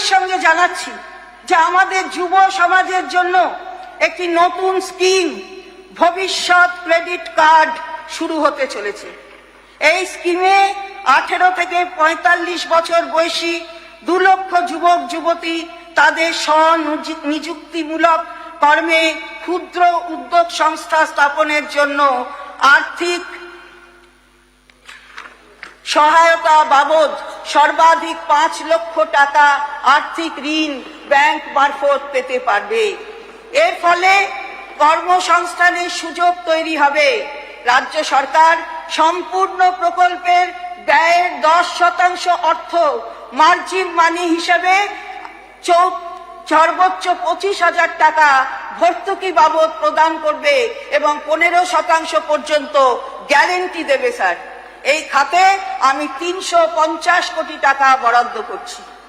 দুঃখের সঙ্গে জানাচ্ছি যে আমাদের যুব সমাজের জন্য একটি নতুন স্কিম, ভবিষ্যৎ ক্রেডিট কার্ড শুরু হতে চলেছে। এই স্কিমে আঠেরো থেকে পঁয়তাল্লিশ বছর বয়সী দু লক্ষ যুবক, যুবতী তাদের স্বনিযুক্তিমূলক কর্মে ক্ষুদ্র উদ্যোগ সংস্থা স্থাপনের জন্য আর্থিক সহায়তা বাবদ সর্বাধিক পাঁচ লক্ষ টাকা আর্থিক ঋণ ব্যাংক মারফত পেতে পারবে। এর ফলে কর্মসংস্থানের সুযোগ তৈরি হবে। রাজ্য সরকার সম্পূর্ণ প্রকল্পের ব্যয়ের দশ শতাংশ অর্থ মার্জিন মানি হিসেবে চৌ- সর্বোচ্চ পঁচিশ হাজার টাকা ভর্তুকি বাবদ প্রদান করবে এবং পনেরো শতাংশ পর্যন্ত গ্যারেন্টি দেবে, স্যার। এই খাতে আমি তিনশো পঞ্চাশ কোটি টাকা বরাদ্দ করছি।